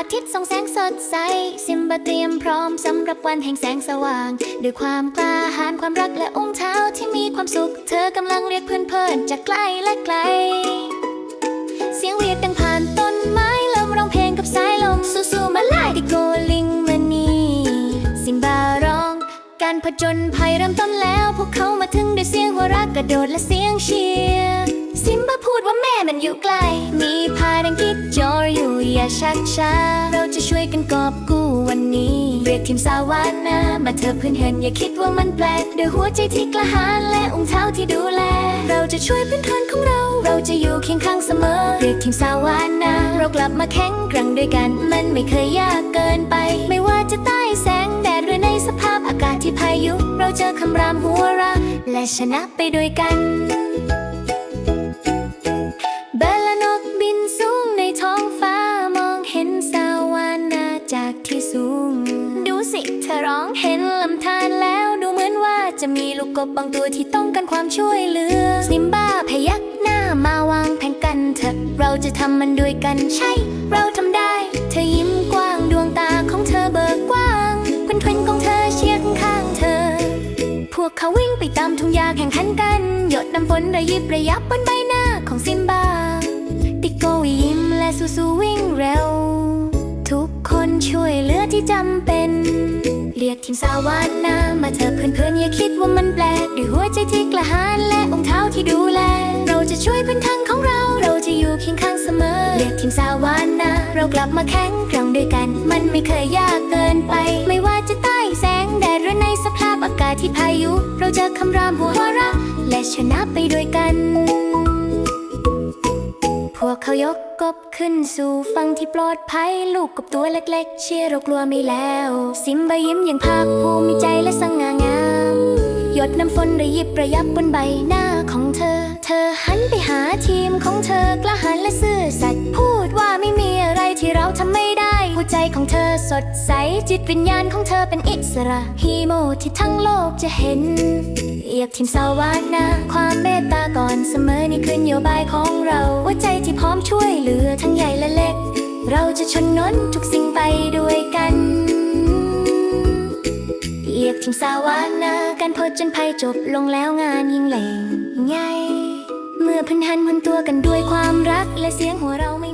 อาทิตย์ส่องแสงสดใส ซิมบาเตรียมพร้อมสำหรับวันแห่งแสงสว่าง ด้วยความกล้าหาญความรักและองค์เท้าที่มีความสุข เธอกำลังเรียกเพื่อนเพื่อนจากใกล้และไกล เสียงเรียกดังผ่าน การผจญภัยเริ่มต้นแล้ว พวกเขามาถึงด้วยเสียงหัวเราะกระโดดและเสียงเชียร์ซิมบาพูดว่าแม่มันอยู่ไกล มีพาดังคิดจออยู่อย่าชักช้า เราจะช่วยกันกอบกู้วันนี้เรียกทีมสาวานามาเธอเพื่อนเห็นอย่าคิดว่ามันแปลกด้วยหัวใจที่กล้าหาญและองค์เท้าที่ดูแล เราจะช่วยเพื่อนทนของเรา เราจะอยู่เคียงข้างเสมอ เรียกทีมสาวานาเรากลับมาแข่งกรังด้วยกัน มันไม่เคยยากเกินไป และชนะไปด้วยกันเบลลานกบินสูงในท้องฟ้ามองเห็นสาวานาจากที่สูง ดูสิเธอร้องเห็นลำธารแล้วดูเหมือนว่าจะมีลูกกบบางตัวที่ต้องการความช่วยเหลือซิมบ้าพยักหน้ามาวางแผนกันเถอะเราจะทำมันด้วยกันใช่ เราทำได้ เขาวิ่งไปตามทุ่งหญ้าแข่งขันกัน หยดน้ำฝนระยิบระยับบนใบหน้าของซิมบาติโกยิ้มและซูซูวิ่งเร็ว ทุกคนช่วยเหลือที่จำเป็น เรียกทีมสาวานามาเถอเพื่อนๆอย่าคิดว่ามันแปลกด้วยหัวใจที่กล้าหาญและองค์เท้าที่ดูแล เราจะช่วยเพื่อนทางของเรา เราจะอยู่เคียงข้างเสมอ เรียกทีมสาวานาเรากลับมาแข่งกรังด้วยกัน มันไม่เคยยากเกินไป ไม่ว่าจะ ชนะไปด้วยกัน พวกเขายกกบขึ้นสู่ฝั่งที่ปลอดภัย ลูกกบตัวเล็กๆ เชียร์เรากลัวไม่แล้ว ซิมบายิ้มอย่างภาคภูมิใจและสง่างาม หยดน้ำฝนระยิบระยับบนใบหน้าของเธอ เธอหันไปหาทีมของเธอกล้าหาญและซื่อสัตย์พู ใจของเธอสดใส จิตวิญญาณของเธอเป็นอิสระฮีโมที่ทั้งโลกจะเห็นเรียกทีมสาวานาความเมตตาก่อนเสมอนี่คือนโยบายของเราหัวใจที่พร้อมช่วยเหลือทั้งใหญ่และเล็ก เราจะชนน้นทุกสิ่งไปด้วยกันเรียกทีมสาวานาการพจนภัยจบลงแล้วงานยิ่งแหล่งไงเมื่อพันหันหมุนตัวกันด้วยความรักและเสียงหัวเราะ